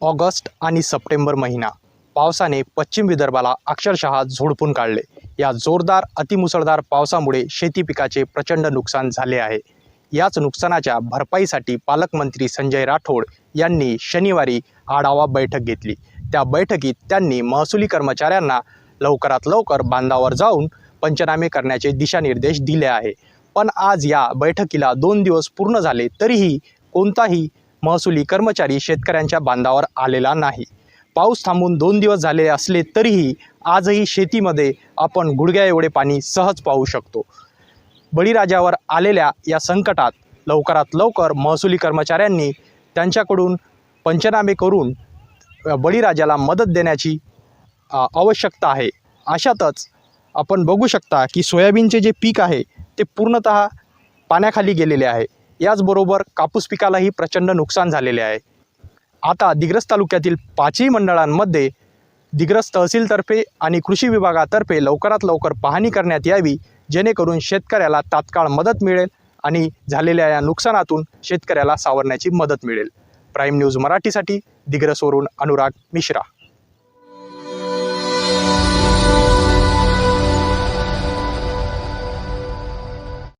August आणि September महिना. पावसाने पश्चिम विदर्भाला अक्षरशः झोडपून काढले. या जोरदार अतिमुसळधार पावसामुळे शेती पिकाचे प्रचंड नुकसान झाले आहे. याच नुकसानाच्या भरपाईसाठी पालकमंत्री संजय राठोड यांनी शनिवारी आढावा बैठक घेतली. त्या बैठकीत त्यांनी महसुली कर्मचाऱ्यांना लवकरात लवकर बांधावर जाऊन पंचनामे करण्याचे दिशानिर्देश दिले आहे. पण आज या बैठकीला दोन दिवस पूर्ण झाले तरीही कोणताही महसुली कर्मचारी शेतकऱ्यांच्या बांधावर आलेला नाही. पाऊस थांबून दोन दिवस झाले असले तरीही आजही शेतीमध्ये आपण गुडघ्या एवढे पाणी सहज पाहू शकतो. बळीराजावर आलेल्या या संकटात लवकरात लवकर महसुली कर्मचाऱ्यांनी त्यांच्याकडून पंचनामे करून बळीराजाला मदत देण्याची आवश्यकता आहे. अशातच आपण बघू शकता की सोयाबीनचे जे पीक आहे ते पूर्णतः पाण्याखाली गेलेले आहे. याचबरोबर कापूस पिकालाही प्रचंड नुकसान झालेले आहे. आता दिग्रस तालुक्यातील पाचही मंडळांमध्ये दिग्रस तहसीलतर्फे आणि कृषी विभागातर्फे लवकरात लवकर पाहणी करण्यात यावी जेणेकरून शेतकऱ्याला तात्काळ मदत मिळेल आणि झालेल्या या नुकसानातून शेतकऱ्याला सावरण्याची मदत मिळेल. प्राईम न्यूज मराठीसाठी दिग्रसवरून अनुराग मिश्रा.